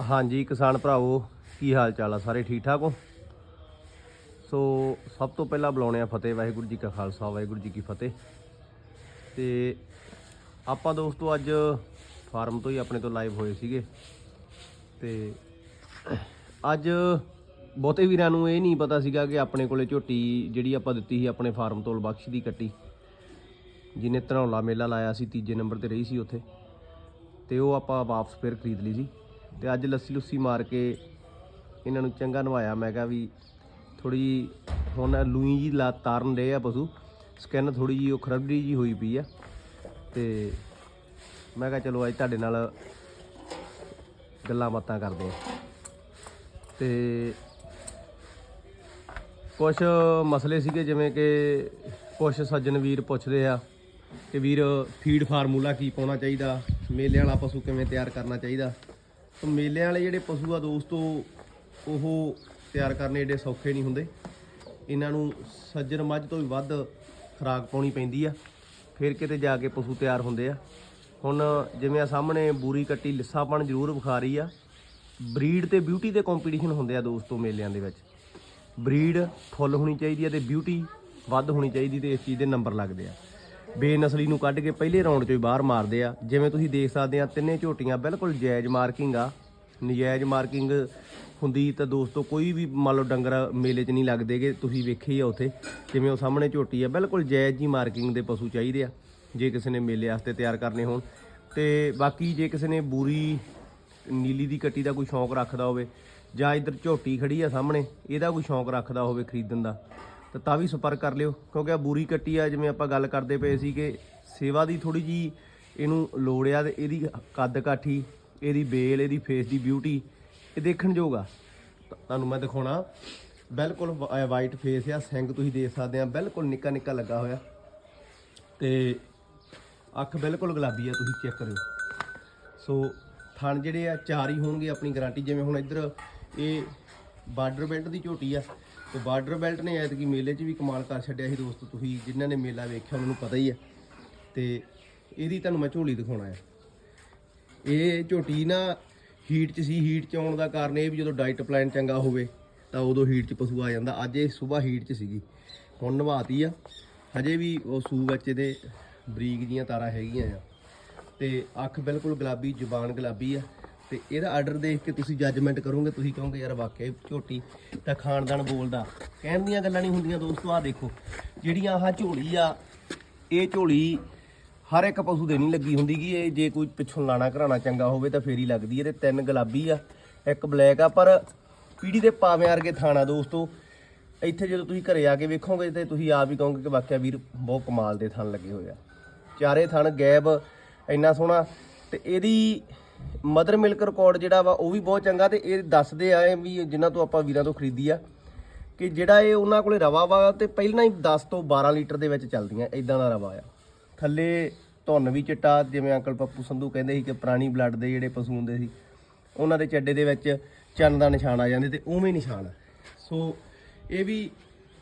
ਹਾਂਜੀ, ਕਿਸਾਨ ਭਰਾਵੋ, ਕੀ ਹਾਲ ਚਾਲ ਆ? ਸਾਰੇ ਠੀਕ ਠਾਕ ਹੋ? ਸੋ, ਸਭ ਤੋਂ ਪਹਿਲਾਂ ਬੁਲਾਉਣੇ ਆ ਫਤਿਹ। ਵਾਹਿਗੁਰੂ ਜੀ ਕਾ ਖਾਲਸਾ, ਵਾਹਿਗੁਰੂ ਜੀ ਕੀ ਫਤਿਹ। ਤੇ ਆਪਾਂ ਦੋਸਤੋ, ਅੱਜ ਫਾਰਮ ਤੋਂ ਹੀ ਆਪਣੇ ਤੋਂ ਲਾਈਵ ਹੋਏ ਸੀਗੇ। ਤੇ ਅੱਜ ਬਹੁਤੇ ਵੀਰਾਂ ਨੂੰ ਇਹ ਨਹੀਂ ਪਤਾ ਸੀਗਾ ਕਿ ਆਪਣੇ ਕੋਲੇ ਝੋਟੀ ਜਿਹੜੀ ਆਪਾਂ ਦਿੱਤੀ ਸੀ, ਆਪਣੇ ਫਾਰਮ ਤੋਂ ਬਖਸ਼ ਦੀ ਕੱਟੀ। ਜਿਹਨੇ ਧਨੌਲਾ ਮੇਲਾ ਲਾਇਆ ਸੀ, ਤੀਜੇ ਨੰਬਰ ਤੇ ਰਹੀ ਸੀ ਉੱਥੇ। ਤੇ ਉਹ ਆਪਾਂ ਵਾਪਸ ਫਿਰ ਖਰੀਦ ਲਈ ਸੀ। ਤੇ ਅੱਜ ਲੱਸੀ ਲੁੱਸੀ ਮਾਰ ਕੇ ਇਹਨਾਂ ਨੂੰ ਚੰਗਾ ਨਵਾਇਆ। ਮੈਂ ਕਿਹਾ ਵੀ ਥੋੜੀ ਹੁਣ ਲੂਈ ਜੀ ਲਾ ਤਾਰਨ ਰਹੇ ਆ ਪਸ਼ੂ। ਸਕਿਨ ਥੋੜੀ ਜੀ ਉਹ ਖਰਬੜੀ ਜੀ ਹੋਈ ਪਈ ਆ। ਤੇ ਮੈਂ ਕਿਹਾ ਚਲੋ ਅੱਜ ਤੁਹਾਡੇ ਨਾਲ ਗੱਲਾਂ ਬਾਤਾਂ ਕਰਦੇ ਆ। ਤੇ ਕੁਝ ਮਸਲੇ ਸੀਗੇ ਜਿਵੇਂ ਕਿ ਕੁਝ ਸੱਜਣ ਵੀਰ ਪੁੱਛਦੇ ਆ ਕਿ ਵੀਰ ਫੀਡ ਫਾਰਮੂਲਾ ਕੀ ਪਾਉਣਾ ਚਾਹੀਦਾ? ਮੇਲੇ ਵਾਲਾ ਪਸ਼ੂ ਕਿਵੇਂ ਤਿਆਰ ਕਰਨਾ ਚਾਹੀਦਾ? ਤਾਂ ਮੇਲੇ ਵਾਲੇ ਜਿਹੜੇ ਪਸ਼ੂ ਆ ਦੋਸਤੋ, ਉਹ ਤਿਆਰ ਕਰਨੇ ਏਡੇ ਸੌਖੇ ਨਹੀਂ ਹੁੰਦੇ। ਇਹਨਾਂ ਨੂੰ ਸੱਜਣ ਮੱਝ ਤੋਂ ਵੀ ਵੱਧ ਖੁਰਾਕ ਪਾਉਣੀ ਪੈਂਦੀ ਆ। ਫਿਰ ਕਿਤੇ ਜਾ ਕੇ ਪਸ਼ੂ ਤਿਆਰ ਹੁੰਦੇ ਆ। ਹੁਣ ਜਿਵੇਂ ਆ ਸਾਹਮਣੇ ਬੂਰੀ ਕੱਟੀ ਲਿੱਸਾਪਣ ਜ਼ਰੂਰ ਵਿਖਾ ਰਹੀ ਆ। ਬਰੀਡ ਤੇ ਬਿਊਟੀ ਦੇ ਕੰਪੀਟੀਸ਼ਨ ਹੁੰਦੇ ਆ ਦੋਸਤੋ ਮੇਲਿਆਂ ਦੇ ਵਿੱਚ। ਬਰੀਡ ਫੁੱਲ ਹੋਣੀ ਚਾਹੀਦੀ ਆ ਤੇ ਬਿਊਟੀ ਵੱਧ ਹੋਣੀ ਚਾਹੀਦੀ ਤੇ ਇਸ ਚੀਜ਼ ਦੇ ਨੰਬਰ ਲੱਗਦੇ ਆ। ਬੇਨਸਲੀ ਨੂੰ ਕੱਢ ਕੇ ਪਹਿਲੇ ਰਾਉਂਡ ਚੋਂ ਹੀ ਬਾਹਰ ਮਾਰਦੇ ਆ। ਜਿਵੇਂ ਤੁਸੀਂ ਦੇਖ ਸਕਦੇ ਆ, ਤਿੰਨੇ ਝੋਟੀਆਂ ਬਿਲਕੁਲ ਜਾਇਜ਼ ਮਾਰਕਿੰਗ ਆ। ਨਜਾਇਜ਼ ਮਾਰਕਿੰਗ ਹੁੰਦੀ ਤਾਂ ਦੋਸਤੋ ਕੋਈ ਵੀ ਮੰਨ ਲਓ ਡੰਗਰ ਮੇਲੇ 'ਚ ਨਹੀਂ ਲੱਗਦੇਗੇ ਤੁਸੀਂ ਵੇਖੇ ਆ ਉੱਥੇ। ਜਿਵੇਂ ਉਹ ਸਾਹਮਣੇ ਝੋਟੀ ਆ, ਬਿਲਕੁਲ ਜਾਇਜ਼ ਜੀ ਮਾਰਕਿੰਗ ਦੇ ਪਸ਼ੂ ਚਾਹੀਦੇ ਆ, ਜੇ ਕਿਸੇ ਨੇ ਮੇਲੇ ਵਾਸਤੇ ਤਿਆਰ ਕਰਨੇ ਹੋਣ। ਤੇ ਬਾਕੀ ਜੇ ਕਿਸੇ ਨੇ ਬੂਰੀ, ਨੀਲੀ ਦੀ ਕੱਟੀ ਦਾ ਕੋਈ ਸ਼ੌਂਕ ਰੱਖਦਾ ਹੋਵੇ ਜਾਂ ਇੱਧਰ ਝੋਟੀ ਖੜੀ ਆ ਸਾਹਮਣੇ, ਇਹਦਾ ਕੋਈ ਸ਼ੌਂਕ ਰੱਖਦਾ ਹੋਵੇ ਖਰੀਦਣ ਦਾ। ਤਾਂ ਤਾਂ ਵੀ ਸੰਪਰਕ ਕਰ ਲਿਓ, ਕਿਉਂਕਿ ਆ ਬੂਰੀ ਕੱਟੀ ਆ, ਜਿਵੇਂ ਆਪਾਂ ਗੱਲ ਕਰਦੇ ਪਏ ਸੀ ਕਿ ਸੇਵਾ ਦੀ ਥੋੜੀ ਜੀ ਇਹਨੂੰ ਲੋੜ ਆ ਤੇ ਇਹਦੀ ਕੱਦ ਕਾਠੀ, ਇਹਦੀ ਬੇਲ, ਇਹਦੀ ਫੇਸ ਦੀ ਬਿਊਟੀ ਇਹ ਦੇਖਣ ਯੋਗ ਆ। ਤਾਂ ਤੁਹਾਨੂੰ ਮੈਂ ਦਿਖਾਉਣਾ, ਬਿਲਕੁਲ ਵਾਈਟ ਫੇਸ ਆ ਸਿੰਗ ਤੁਸੀਂ ਦੇਖ ਸਕਦੇ ਆ, ਬਿਲਕੁਲ ਨਿੱਕਾ ਨਿੱਕਾ ਲੱਗਾ ਹੋਇਆ। ਤੇ ਅੱਖ ਬਿਲਕੁਲ ਗੁਲਾਬੀ ਆ, ਤੁਸੀਂ ਚੈੱਕ ਕਰਿਓ। ਸੋ ਥਣ ਜਿਹੜੇ ਆ, ਚਾਰ ਹੀ ਹੋਣਗੇ ਆਪਣੀ ਗਾਰੰਟੀ ਜਿਵੇਂ ਹੁਣ ਇੱਧਰ ਇਹ ਬਾਰਡਰ ਬੈਲਟ ਦੀ ਝੋਟੀ ਆ ਤੇ ਬਾਰਡਰ ਬੈਲਟ ਨੇ ਐਤਕੀ ਮੇਲੇ 'ਚ ਵੀ ਕਮਾਲ ਕਰ ਛੱਡਿਆ ਸੀ ਦੋਸਤੋ, ਤੁਸੀਂ ਜਿਨ੍ਹਾਂ ਨੇ ਮੇਲਾ ਵੇਖਿਆ ਉਹਨਾਂ ਨੂੰ ਪਤਾ ਹੀ ਹੈ। ਤੇ ਇਹਦੀ ਤੁਹਾਨੂੰ ਮੈਂ ਝੋਲੀ ਦਿਖਾਉਣਾ ਆ ਇਹ ਝੋਟੀ ਨਾ ਹੀਟ 'ਚ ਸੀ ਹੀਟ 'ਚ ਆਉਣ ਦਾ ਕਾਰਨ ਇਹ ਵੀ ਜਦੋਂ ਡਾਈਟ ਪਲਾਨ ਚੰਗਾ ਹੋਵੇ, ਤਾਂ ਉਦੋਂ ਹੀਟ 'ਚ ਪਸ਼ੂ ਆ ਜਾਂਦਾ। ਅੱਜ ਇਹ ਸਵੇਰ ਹੀਟ 'ਚ ਸੀਗੀ। ਹੁਣ ਨਵਾਤੀ ਆ। ਹਜੇ ਵੀ ਉਹ ਸੂ ਵਿੱਚ ਦੇ ਬਰੀਕ ਜੀਆਂ ਤਾਰਾਂ ਹੈਗੀਆਂ ਆ। ਤੇ ਅੱਖ ਬਿਲਕੁਲ ਗੁਲਾਬੀ, ਜ਼ੁਬਾਨ ਗੁਲਾਬੀ ਆ। ਤੇ ਇਹਦਾ ਆਰਡਰ ਦੇਖ ਕੇ ਤੁਸੀਂ ਜੱਜਮੈਂਟ ਕਰੋਗੇ, ਤੁਸੀਂ ਕਹੋਗੇ, ਯਾਰ ਵਾਕਿਆ ਝੋਟੀ ਤਾਂ ਖਾਨਦਾਨ ਬੋਲਦਾ। ਕਹਿਣ ਦੀਆਂ ਗੱਲਾਂ ਨਹੀਂ ਹੁੰਦੀਆਂ ਦੋਸਤੋ ਆ ਦੇਖੋ, ਜਿਹੜੀਆਂ ਆਹ ਝੋਲੀ ਆ, ਇਹ ਝੋਲੀ ਹਰ ਇੱਕ ਪਸ਼ੂ ਦੇ ਨਹੀਂ ਲੱਗੀ ਹੁੰਦੀ ਕਿ ਇਹ ਜੇ ਕੋਈ ਪਿੱਛੋਂ ਲਾਣਾ ਘਰਾਣਾ ਚੰਗਾ ਹੋਵੇ ਤਾਂ ਫੇਰ ਹੀ ਲੱਗਦੀ ਹੈ ਤੇ ਤਿੰਨ ਗੁਲਾਬੀ ਆ, ਇੱਕ ਬਲੈਕ ਆ, ਪਰ ਪੀੜੀ ਦੇ ਪਾਵੇਂ ਵਰਗੇ ਥਾਣਾ ਦੋਸਤੋ, ਇੱਥੇ ਜਦੋਂ ਤੁਸੀਂ ਘਰੇ ਆ ਕੇ ਵੇਖੋਗੇ ਤੇ ਤੁਸੀਂ ਆਪ ਹੀ ਕਹੋਗੇ ਕਿ ਵਾਕਿਆ ਵੀਰ ਬਹੁਤ ਕਮਾਲ ਦੇ ਥਣ ਲੱਗੇ ਹੋਏ ਆ। ਚਾਰੇ ਥਣ ਗੈਬ ਇੰਨਾ ਸੋਹਣਾ ਤੇ ਇਹਦੀ ਮਦਰ ਮਿਲਕ ਰਿਕਾਰਡ ਜਿਹੜਾ ਵਾ, ਉਹ ਵੀ ਬਹੁਤ ਚੰਗਾ ਤੇ ਇਹ ਦੱਸਦੇ ਆਏ ਵੀ ਜਿਨ੍ਹਾਂ ਤੋਂ ਆਪਾਂ ਵੀਰਾਂ ਤੋਂ ਖਰੀਦੀ ਆ ਕਿ ਜਿਹੜਾ ਇਹ ਉਹਨਾਂ ਕੋਲੇ ਰਵਾ ਵਾ ਤੇ ਪਹਿਲਾਂ ਹੀ 10 ਤੋਂ 12 ਲੀਟਰ ਦੇ ਵਿੱਚ ਚੱਲਦੀਆਂ ਇਦਾਂ ਦਾ ਰਵਾ ਆ। ਥੱਲੇ ਧੁੰਨ ਵੀ ਚਿੱਟਾ, ਜਿਵੇਂ ਅੰਕਲ ਪੱਪੂ ਸੰਧੂ ਕਹਿੰਦੇ ਸੀ ਕਿ ਪੁਰਾਣੀ ਬਲੱਡ ਦੇ ਜਿਹੜੇ ਪਸ਼ੂ ਹੁੰਦੇ ਸੀ, ਉਹਨਾਂ ਦੇ ਚੱਡੇ ਦੇ ਵਿੱਚ ਚੰਨ ਦਾ ਨਿਸ਼ਾਨ ਆ ਜਾਂਦੇ ਤੇ ਉਵੇਂ ਨਿਸ਼ਾਨ ਆ। ਸੋ ਇਹ ਵੀ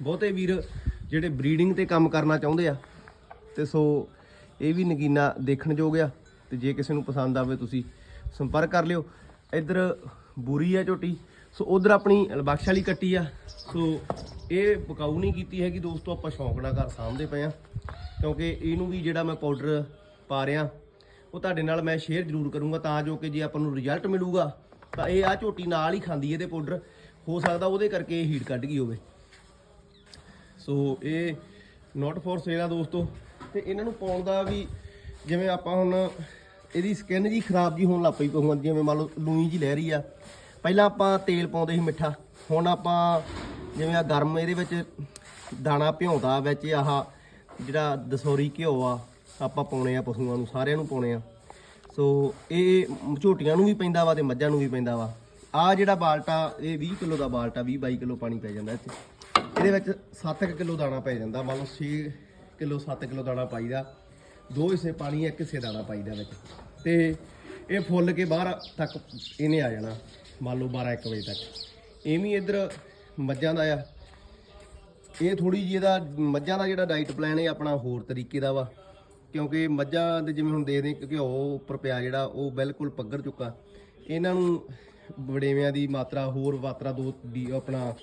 ਬਹੁਤੇ ਵੀਰ ਜਿਹੜੇ ਬਰੀਡਿੰਗ ਤੇ ਕੰਮ ਕਰਨਾ ਚਾਹੁੰਦੇ ਆ, ਤੇ ਸੋ ਇਹ ਵੀ ਨਗੀਨਾ ਦੇਖਣ ਯੋਗ ਆ। ਤੇ ਜੇ ਕਿਸੇ ਨੂੰ ਪਸੰਦ ਆਵੇ ਤੁਸੀਂ ਸੰਪਰਕ ਕਰ ਲਿਓ। ਇੱਧਰ ਬੂਰੀ ਆ ਝੋਟੀ। ਸੋ ਉਧਰ ਆਪਣੀ ਬਖਸ਼ ਵਾਲੀ ਕੱਟੀ ਆ। ਸੋ ਇਹ ਪਕਾਊ ਨਹੀਂ ਕੀਤੀ ਹੈਗੀ ਦੋਸਤੋ, ਆਪਾਂ ਸ਼ੌਂਕ ਨਾਲ ਘਰ ਸਾਂਭਦੇ ਪਏ ਆ। ਕਿਉਂਕਿ ਇਹਨੂੰ ਵੀ ਜਿਹੜਾ ਮੈਂ ਪਾਊਡਰ ਪਾ ਰਿਹਾ, ਉਹ ਤੁਹਾਡੇ ਨਾਲ ਮੈਂ ਸ਼ੇਅਰ ਜ਼ਰੂਰ ਕਰੂੰਗਾ ਤਾਂ ਜੋ ਕਿ ਜੇ ਆਪਾਂ ਨੂੰ ਰਿਜ਼ਲਟ ਮਿਲੂਗਾ, ਤਾਂ ਇਹ ਆ ਝੋਟੀ ਨਾਲ ਹੀ ਖਾਂਦੀ ਇਹਦੇ ਪਾਊਡਰ। ਹੋ ਸਕਦਾ ਉਹਦੇ ਕਰਕੇ ਇਹ ਹੀਟ ਕੱਢ ਗਈ ਹੋਵੇ। ਸੋ ਇਹ ਨਾਟ ਫੋਰ ਸੇਲ ਆ ਦੋਸਤੋ। ਤੇ ਇਹਨਾਂ ਨੂੰ ਪਾਉਣ ਦਾ ਵੀ ਜਿਵੇਂ ਆਪਾਂ ਹੁਣ ਇਹਦੀ ਸਕਿਨ ਜੀ ਖਰਾਬ ਜੀ ਹੋਣ ਲੱਗ ਪਈ ਪਹੁੰਚ ਜਿਵੇਂ ਮੰਨ ਲਓ ਲੂਈ ਜੀ ਲੈ ਰਹੀ ਆ। ਪਹਿਲਾਂ ਆਪਾਂ ਤੇਲ ਪਾਉਂਦੇ ਸੀ ਮਿੱਠਾ, ਹੁਣ ਆਪਾਂ ਜਿਵੇਂ ਆ ਗਰਮ ਇਹਦੇ ਵਿੱਚ ਦਾਣਾ ਭਿਉਂਦਾ, ਵਿੱਚ ਆਹ ਜਿਹੜਾ ਦਸੌਰੀ ਘਿਓ ਆ, ਆਪਾਂ ਪਾਉਣੇ ਆ ਪਸ਼ੂਆਂ ਨੂੰ, ਸਾਰਿਆਂ ਨੂੰ ਪਾਉਣੇ ਆ। ਸੋ ਇਹ ਝੋਟੀਆਂ ਨੂੰ ਵੀ ਪੈਂਦਾ ਵਾ ਤੇ ਮੱਝਾਂ ਨੂੰ ਵੀ ਪੈਂਦਾ ਵਾ। ਆ ਜਿਹੜਾ ਬਾਲਟਾ, ਇਹ 20 ਕਿਲੋ ਦਾ ਬਾਲਟਾ 20 22 ਕਿਲੋ ਪਾਣੀ ਪੈ ਜਾਂਦਾ ਇੱਥੇ। ਇਹਦੇ ਵਿੱਚ 7 ਕਿਲੋ ਦਾਣਾ ਪੈ ਜਾਂਦਾ, ਮੰਨ ਲਓ 6 ਕਿਲੋ 7 ਕਿਲੋ ਦਾਣਾ ਪਾਈਦਾ। ਦੋ ਹਿੱਸੇ ਪਾਣੀ, ਇੱਕ ਹਿੱਸੇ ਦਾਣਾ ਪਾਈਦਾ ਵਿੱਚ। ਤੇ ਇਹ ਫੁੱਲ ਕੇ ਬਾਹਰ ਤੱਕ ਇਹਨੇ ਆ ਜਾਣਾ, ਮੰਨ ਲਓ 12 1 ਵਜੇ ਤੱਕ। ਐਵੇਂ ਇੱਧਰ ਮੱਝਾਂ ਦਾ ਆ। ਇਹ ਥੋੜੀ ਜਿਹੀ ਇਹਦਾ, ਮੱਝਾਂ ਦਾ ਜਿਹੜਾ ਡਾਈਟ ਪਲਾਨ ਹੈ ਆਪਣਾ ਹੋਰ ਤਰੀਕੇ ਦਾ ਵਾ। ਕਿਉਂਕਿ ਮੱਝਾਂ ਦੇ ਜਿਵੇਂ ਹੁਣ ਦੇਖਦੇ ਕਿ ਘਿਓ ਉੱਪਰ ਪਿਆ ਜਿਹੜਾ, ਉਹ ਬਿਲਕੁਲ ਪੱਗਰ ਚੁੱਕਾ। ਇਹਨਾਂ ਨੂੰ ਵੜੇਵਿਆਂ ਦੀ ਮਾਤਰਾ ਹੋਰ ਮਾਤਰਾ ਦੋ ਦੀ ਆਪਣਾ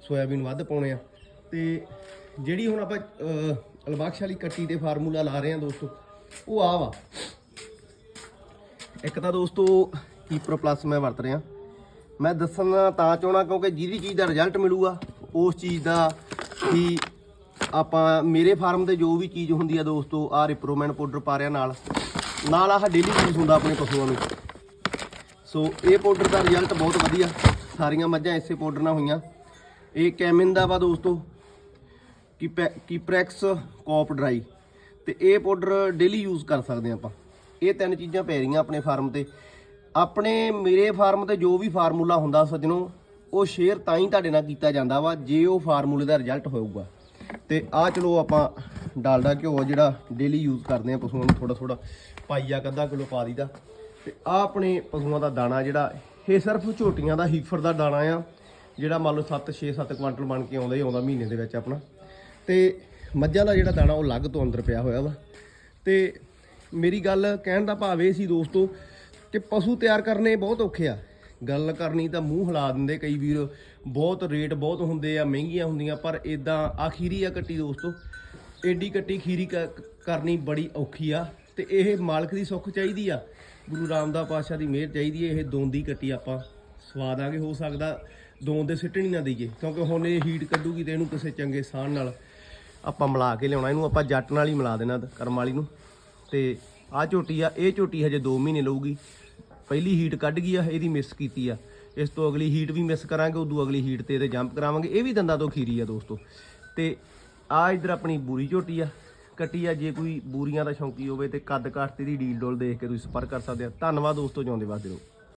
ਸੋਇਆਬੀਨ ਵੱਧ ਪਾਉਣੇ ਆ। ਤੇ ਜਿਹੜੀ ਹੁਣ ਆਪਾਂ ਅਹ, ਅਲਬਖਸ਼ ਵਾਲੀ ਕੱਟੀ ਤੇ ਫਾਰਮੂਲਾ ਲਾ ਰਹੇ ਹਾਂ ਦੋਸਤੋ ਉਹ ਆ ਵਾ। ਇੱਕ ਤਾਂ ਦੋਸਤੋ ਕੀਪਰ ਪਲੱਸ ਮੈਂ ਵਰਤ ਰਿਹਾ। ਮੈਂ ਦੱਸਣਾ ਤਾਂ ਚਾਹਣਾ ਕਿਉਂਕਿ ਜਿਹਦੀ ਚੀਜ਼ ਦਾ ਰਿਜ਼ਲਟ ਮਿਲੂਗਾ ਉਸ ਚੀਜ਼ ਦਾ ਹੀ ਆਪਾਂ ਮੇਰੇ ਫਾਰਮ ਤੇ ਜੋ ਵੀ ਚੀਜ਼ ਹੁੰਦੀ ਆ ਦੋਸਤੋ ਆ ਰਿਪਰੋਮੈਂਟ ਪਾਊਡਰ ਪਾ ਰਿਆ ਨਾਲ। ਨਾਲ ਆਹ ਡੇਲੀ ਯੂਜ਼ ਹੁੰਦਾ ਆਪਣੇ ਪਸ਼ੂਆਂ ਨੂੰ। ਸੋ ਇਹ ਪਾਊਡਰ ਦਾ ਰਿਜ਼ਲਟ ਬਹੁਤ ਵਧੀਆ। ਸਾਰੀਆਂ ਮੱਝਾਂ ਇਸੇ ਪਾਊਡਰ ਨਾਲ ਹੋਈਆਂ। ਇਹ ਕੈਮਿਨ ਦਾ ਵਾ ਦੋਸਤੋ। ਕੀਪਰੈਕਸ ਕੋਪ ਡਰਾਈ। ਤੇ ਇਹ ਪਾਊਡਰ ਡੇਲੀ ਯੂਜ਼ ਕਰ ਸਕਦੇ ਹਾਂ ਆਪਾਂ। ਇਹ ਤਿੰਨ ਚੀਜ਼ਾਂ ਪੈ ਰਹੀਆਂ ਆਪਣੇ ਫਾਰਮ ਤੇ। ਆਪਣੇ ਮੇਰੇ ਫਾਰਮ ਤੇ ਜੋ ਵੀ ਫਾਰਮੂਲਾ ਹੁੰਦਾ ਸੱਜਣੋ, ਉਹ ਸ਼ੇਅਰ ਤਾਂ ਹੀ ਤੁਹਾਡੇ ਨਾਲ ਕੀਤਾ ਜਾਂਦਾ ਵਾ, ਜੇ ਉਹ ਫਾਰਮੂਲੇ ਦਾ ਰਿਜ਼ਲਟ ਹੋਊਗਾ। ਤੇ ਆ ਚਲੋ ਆਪਾਂ ਡਾਲਡਾ ਘਿਓ ਜਿਹੜਾ ਡੇਲੀ ਯੂਜ਼ ਕਰਦੇ ਆ ਪਸ਼ੂਆਂ ਨੂੰ ਥੋੜਾ ਥੋੜਾ ਪਾਈਆ ਕੱਦਾ ਕਿਲੋ ਪਾ ਦੀਦਾ ਤੇ ਆ ਆਪਣੇ ਪਸ਼ੂਆਂ ਦਾ ਦਾਣਾ ਜਿਹੜਾ, ਇਹ ਸਿਰਫ ਝੋਟੀਆਂ ਦਾ ਹੀਫਰ ਦਾ ਦਾਣਾ ਆ। ਜਿਹੜਾ ਮੰਨ ਲਓ 7 6 7 ਕੁਆਂਟਲ ਬਣ ਕੇ ਆਉਂਦਾ ਹੀ ਆਉਂਦਾ ਮਹੀਨੇ ਦੇ ਵਿੱਚ ਆਪਣਾ। ਤੇ ਮੱਝਾਂ ਦਾ ਜਿਹੜਾ ਦਾਣਾ ਉਹ ਅਲੱਗ ਤੋਂ ਅੰਦਰ ਪਿਆ ਹੋਇਆ ਵਾ। ਤੇ ਮੇਰੀ ਗੱਲ ਕਹਿਣ ਦਾ ਭਾਵ ਇਹ ਸੀ ਦੋਸਤੋ ਕਿ ਪਸ਼ੂ ਤਿਆਰ ਕਰਨੇ ਬਹੁਤ ਔਖੇ ਆ। ਗੱਲ ਕਰਨੀ ਤਾਂ ਮੂੰਹ ਹਿਲਾ ਦਿੰਦੇ ਕਈ ਵੀਰ, ਬਹੁਤ ਰੇਟ ਬਹੁਤ ਹੁੰਦੇ ਆ, ਮਹਿੰਗੀਆਂ ਹੁੰਦੀਆਂ, ਪਰ ਇਦਾਂ ਆਖੀਰੀ ਆ ਕੱਟੀ ਦੋਸਤੋ, ਏਡੀ ਕੱਟੀ ਖੀਰੀ ਕ- ਕਰਨੀ ਬੜੀ ਔਖੀ ਆ ਤੇ ਇਹ ਮਾਲਕ ਦੀ ਸੁੱਖ ਚਾਹੀਦੀ ਆ। ਗੁਰੂ ਰਾਮਦਾਸ ਪਾਤਸ਼ਾਹ ਦੀ ਮਿਹਰ ਚਾਹੀਦੀ ਹੈ ਇਹ ਦੋਂਦੀ ਕੱਟੀ ਆਪਾਂ ਸਵਾਦ ਆਗੇ, ਹੋ ਸਕਦਾ ਦੋਂਦ ਦੇ ਸਿੱਟਣੀ ਨਾ ਦਈਏ, ਕਿਉਂਕਿ ਹੁਣ ਇਹ ਹੀਟ ਕੱਢੂਗੀ ਤੇ ਇਹਨੂੰ ਕਿਸੇ ਚੰਗੇ ਸਾਹ ਨਾਲ ਆਪਾਂ ਮਿਲਾ ਕੇ ਲਿਆਉਣਾ। ਇਹਨੂੰ ਆਪਾਂ ਜੱਟ ਨਾਲ ਹੀ ਮਿਲਾ ਦੇਣਾ ਕਰਮ ਵਾਲੀ ਨੂੰ। ਤੇ ਆਹ ਝੋਟੀ ਆ, ਇਹ ਝੋਟੀ ਹਜੇ 2 ਮਹੀਨੇ ਲਊਗੀ। ਪਹਿਲੀ ਹੀਟ ਕੱਢ ਗਈ ਆ, ਇਹਦੀ ਮਿਸ ਕੀਤੀ ਆ। ਇਸ ਤੋਂ ਅਗਲੀ ਹੀਟ ਵੀ ਮਿਸ ਕਰਾਂਗੇ, ਉਦੋਂ ਅਗਲੀ ਹੀਟ ਤੇ ਇਹਦੇ ਜੰਪ ਕਰਾਵਾਂਗੇ। ਇਹ ਵੀ ਦੰਦਾਂ ਤੋਂ ਖੀਰੀ ਆ ਦੋਸਤੋ। ਤੇ ਆ ਇਧਰ ਆਪਣੀ ਬੂਰੀ ਝੋਟੀ ਆ। ਕੱਟੀ ਆ, ਜੇ ਕੋਈ ਬੂਰੀਆਂ ਦਾ ਸ਼ੌਂਕੀ ਹੋਵੇ ਤੇ ਕੱਦ ਕਾਠ ਤੇ ਦੀ ਡੀਲ ਡੋਲ ਦੇਖ ਕੇ ਤੁਸੀਂ ਸੰਪਰਕ ਕਰ ਸਕਦੇ ਆ। ਧੰਨਵਾਦ ਦੋਸਤੋ, ਜਿਉਂਦੇ ਵਾਸਤੇ ਰਹੋ।